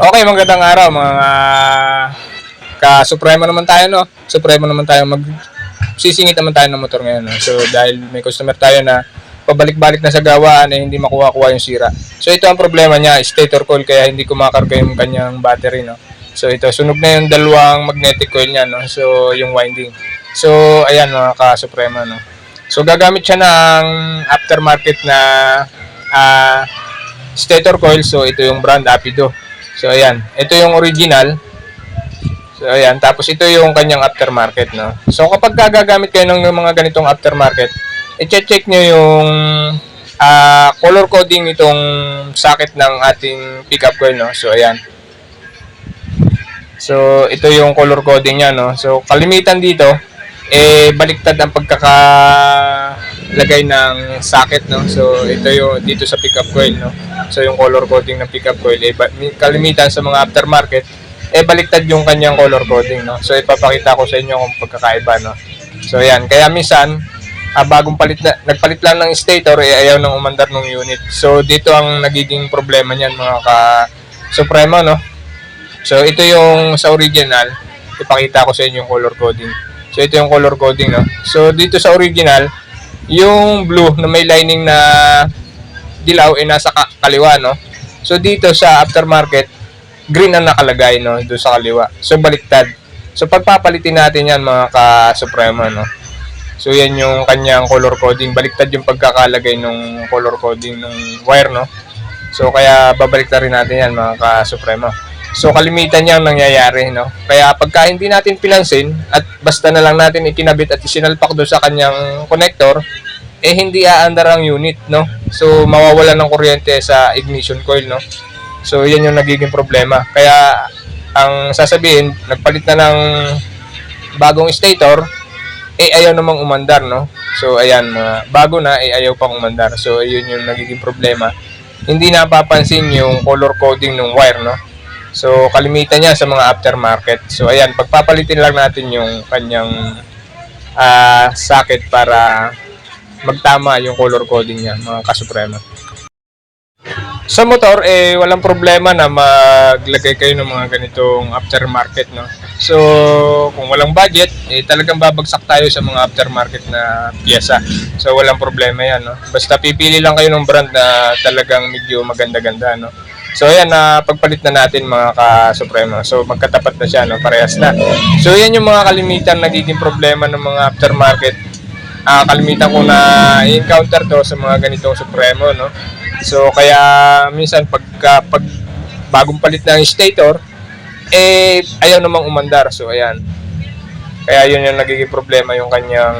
Okay, magandang araw mga ka-supremo naman tayo, no? Supremo naman tayo mag sisingit naman tayo ng motor ngayon, no? So, dahil may customer tayo na pabalik-balik na sa gawaan eh hindi makuha-kuha yung sira. So, ito ang problema niya, stator coil kaya hindi kumakarga yung kanyang battery, no? So, ito, sunog na yung dalawang magnetic coil niya, no? So, yung winding. So, ayan mga ka-supremo, no? So, gagamit siya ng aftermarket na ah stator coil. So, ito yung brand Apido. So, ayan. Ito yung original. So, ayan. Tapos, ito yung kanyang aftermarket, no? So, kapag gagamit kayo ng mga ganitong aftermarket, i-check nyo yung ah, color coding nitong socket ng ating pickup coil, no? So, ayan. So, ito yung color coding niya, no? So, kalimitan dito, eh, baliktad ang pagkakalagay ng socket, no? So, ito yung dito sa pickup coil, no? So, yung color coding ng pickup coil, eh, kalimitan sa mga aftermarket, eh, baliktad yung kanyang color coding, no? So, ipapakita ko sa inyo kung pagkakaiba, no? So, yan. Kaya minsan, ah, bagong palit na, nagpalit lang ng stator, eh, ayaw nang umandar ng unit. So, dito ang nagiging problema niyan, mga ka-supremo, no? So, ito yung sa original. Ipakita ko sa inyo yung color coding. So, ito yung color coding, no? So, dito sa original, yung blue na may lining na dilaw ay nasa ka- kaliwa, no? So, dito sa aftermarket, green ang nakalagay, no? Doon sa kaliwa. So, baliktad. So, pagpapalitin natin yan, mga ka-supremo, no? So, yan yung kanyang color coding. Baliktad yung pagkakalagay ng color coding ng wire, no? So, kaya babalik na rin natin yan, mga ka-supremo. So, kalimitan niyang nangyayari, no? Kaya pagka hindi natin pinansin at basta na lang natin ikinabit at isinalpak doon sa kanyang connector, eh hindi aandar ang unit, no? So, mawawalan ng kuryente sa ignition coil, no? So, yan yung nagiging problema. Kaya, ang sasabihin, nagpalit na ng bagong stator, eh ayaw namang umandar, no? So, ayan, mga bago na, eh ayaw pang umandar. So, ayun yung nagiging problema. Hindi napapansin yung color coding ng wire, no? So, kalimitan niya sa mga aftermarket. So, ayan, pagpapalitin lang natin yung kanyang ah, socket para magtama yung color coding niya, mga kasuprema. Sa motor, eh, walang problema na maglagay kayo ng mga ganitong aftermarket, no? So, kung walang budget, eh, talagang babagsak tayo sa mga aftermarket na pyesa. So, walang problema yan, no? Basta pipili lang kayo ng brand na talagang medyo maganda-ganda, no? So, ayan, na pagpalit na natin mga ka-supremo. So, magkatapat na siya, no? Parehas na. So, yan yung mga kalimitan nagiging problema ng mga aftermarket. Ah, kalimitan ko na encounter to sa mga ganitong supremo, no? So, kaya minsan pagka pag bagong palit ng stator, eh, ayaw namang umandar. So, ayan. Kaya yun yung nagiging problema yung kanyang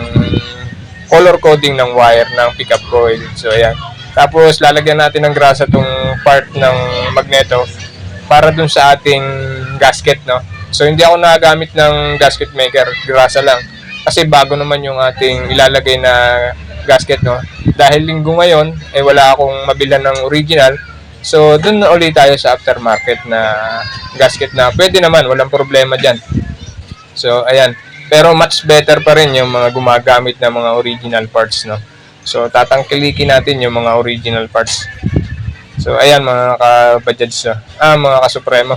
color coding ng wire ng pickup coil. So, ayan. Tapos, lalagyan natin ng grasa tong part ng magneto para dun sa ating gasket, no? So, hindi ako nagamit ng gasket maker. Grasa lang. Kasi bago naman yung ating ilalagay na gasket, no? Dahil linggo ngayon, eh wala akong mabilan ng original. So, dun na ulit tayo sa aftermarket na gasket na pwede naman, walang problema dyan. So, ayan. Pero much better pa rin yung mga gumagamit ng mga original parts, no? So, tatangkilikin natin yung mga original parts. So, ayan mga ka-bajads, no? ah, mga ka-supremo.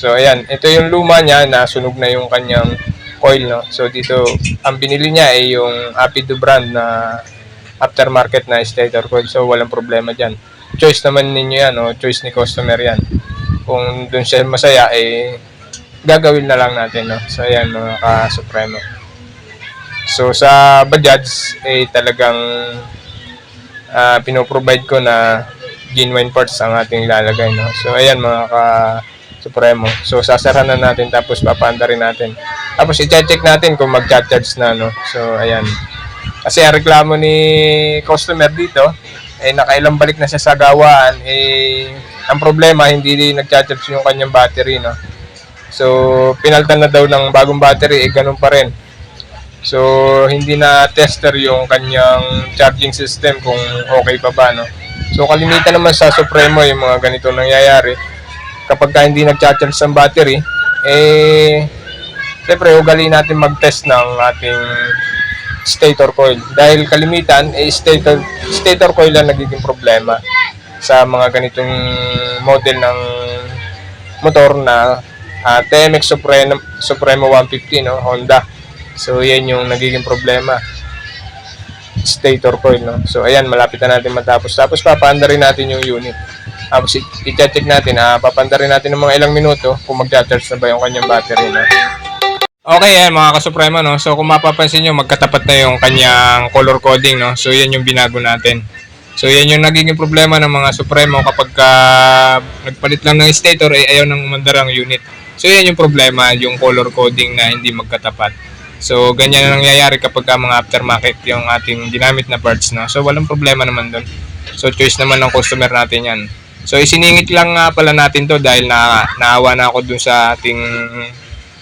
So, ayan. Ito yung luma niya na sunog na yung kanyang coil, no? So, dito, ang binili niya ay yung Apido brand na aftermarket na stator coil. So, walang problema dyan. Choice naman ninyo yan, no? Choice ni customer yan. Kung dun siya masaya, eh, gagawin na lang natin, no? So, ayan, mga ka-supremo. So, sa Bajaj, eh, talagang ah pinoprovide ko na genuine parts ang ating ilalagay, no? So, ayan, mga ka-supremo. So, sasara na natin, tapos papaanda rin natin. Tapos, i-check natin kung mag-charge na, no? So, ayan. Kasi ang reklamo ni customer dito, eh nakailang balik na siya sa gawaan, eh ang problema hindi din nagcha-charge yung kanyang battery, no. So pinaltan na daw ng bagong battery, eh ganun pa rin. So hindi na tester yung kanyang charging system kung okay pa ba, no. So kalimitan naman sa Supremo yung mga ganito nangyayari. Kapag ka hindi nagcha-charge ang battery, eh Siyempre, ugaliin natin mag-test ng ating stator coil. Dahil kalimitan, eh, stator, stator coil ang nagiging problema sa mga ganitong model ng motor na ah, TMX Supremo, Supremo 150, no? Honda. So, yan yung nagiging problema. Stator coil, no? So, ayan, malapit na natin matapos. Tapos, papaanda rin natin yung unit. Tapos, i-check natin, ah, papanda rin natin ng mga ilang minuto kung mag-charge na ba yung kanyang battery, no? Okay, yan mga kasuprema, no? So, kung mapapansin nyo, magkatapat na yung kanyang color coding, no? So, yan yung binago natin. So, yan yung nagiging problema ng mga Supremo kapag ka nagpalit lang ng stator, eh, ayaw nang umandar ang unit. So, yan yung problema, yung color coding na hindi magkatapat. So, ganyan na nangyayari kapag ka mga aftermarket yung ating ginamit na parts, no? So, walang problema naman doon. So, choice naman ng customer natin yan. So, isiningit lang nga pala natin to dahil na, naawa na ako dun sa ating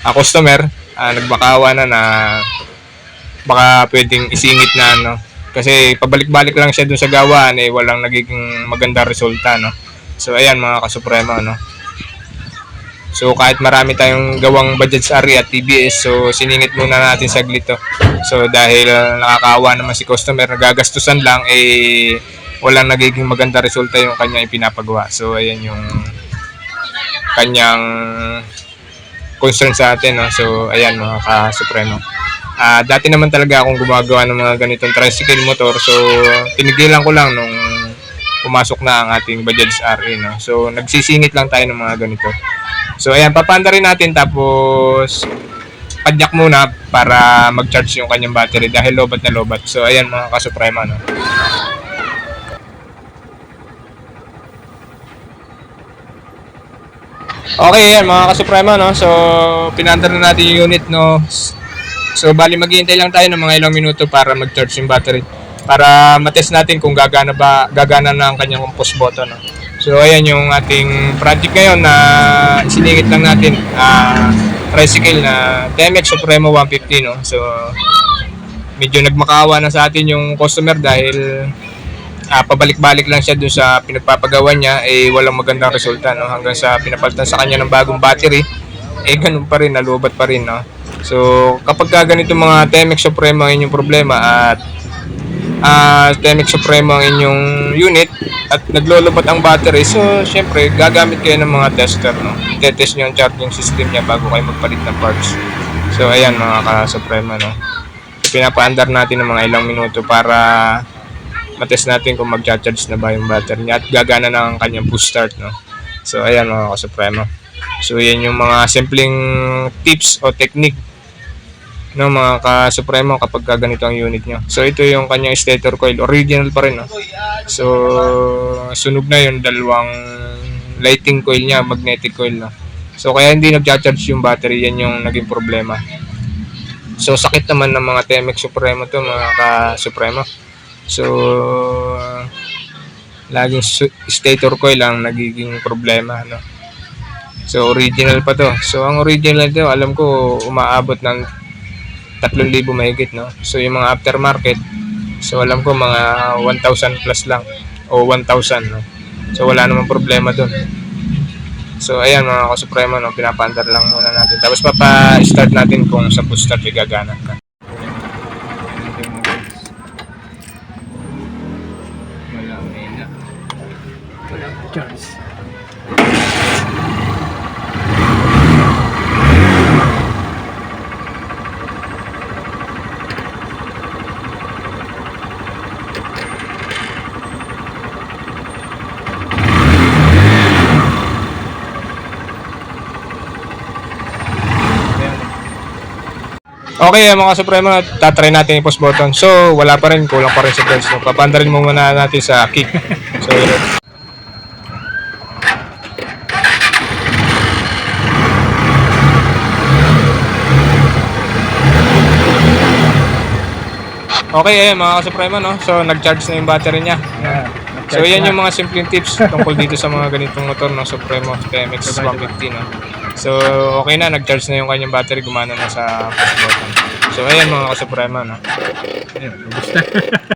ah, customer. Ah, nagbakawa na na baka pwedeng isingit na ano. Kasi pabalik-balik lang siya dun sa gawaan eh walang nagiging maganda resulta no. So ayan mga kasupremo no. So kahit marami tayong gawang sa ARI at TBS so siningit muna natin saglit to. So dahil uh, nakakaawa naman si customer nagagastusan lang eh walang nagiging maganda resulta yung kanya ipinapagawa. So ayan yung kanyang concern sa atin. No? So, ayan mga ka-supremo. Ah, dati naman talaga akong gumagawa ng mga ganitong tricycle motor. So, tinigilan ko lang nung pumasok na ang ating Bajaj RE. No? So, nagsisingit lang tayo ng mga ganito. So, ayan, papanda rin natin tapos padyak muna para mag-charge yung kanyang battery dahil lobat na lobat. So, ayan mga ka-supremo. No? Okay, yan mga ka-supremo, no? So, pinandar na natin yung unit, no? So, bali maghihintay lang tayo ng mga ilang minuto para mag-charge yung battery. Para matest natin kung gagana ba, gagana na ang kanyang push button, no? So, ayan yung ating project ngayon na isiningit lang natin. ah tricycle na TMX Supremo 150, no? So, medyo nagmakawa na sa atin yung customer dahil ah, pabalik-balik lang siya dun sa pinagpapagawa niya eh walang magandang resulta no hanggang sa pinapalitan sa kanya ng bagong battery eh ganun pa rin nalubat pa rin no so kapag ka ganito mga Temex Supremo ang inyong problema at ah Temex Supremo ang inyong unit at naglulubat ang battery so syempre gagamit kayo ng mga tester no i-test nyo ang charging system niya bago kayo magpalit ng parts so ayan mga ka-Supremo no pinapaandar natin ng mga ilang minuto para matest natin kung magcha-charge na ba yung battery niya at gagana na ang kanyang push start no. So ayan mga kasupremo. So yan yung mga simpleng tips o technique no mga ka-supremo kapag ka ganito ang unit nyo. So ito yung kanyang stator coil, original pa rin no. So sunog na yung dalawang lighting coil niya, magnetic coil no. So kaya hindi nagcha-charge yung battery, yan yung naging problema. So sakit naman ng mga Temex Supremo to mga ka-supremo. So, laging stator coil lang nagiging problema, no? So, original pa to. So, ang original to, alam ko, umaabot ng 3,000 mahigit, no? So, yung mga aftermarket, so, alam ko, mga 1,000 plus lang. O 1,000, no? So, wala namang problema dun. So, ayan mga kasuprema, no? Pinapaandar lang muna natin. Tapos, papa-start natin kung sa push start gagana na. Wala, may na. Wala chance. Okay, mga Supremo, tatry natin yung post button. So, wala pa rin, kulang pa rin sa bells. So, papandarin mo muna natin sa kick. So, yun. Okay, ayan mga Supremo, no? So, nag-charge na yung battery niya. So, yan yung mga simpleng tips tungkol dito sa mga ganitong motor ng Supremo TMX 150, no? So, okay na, nag-charge na yung kanyang battery, gumana na sa push button. So, ayan mga Supremo, no? Ayun, gusto.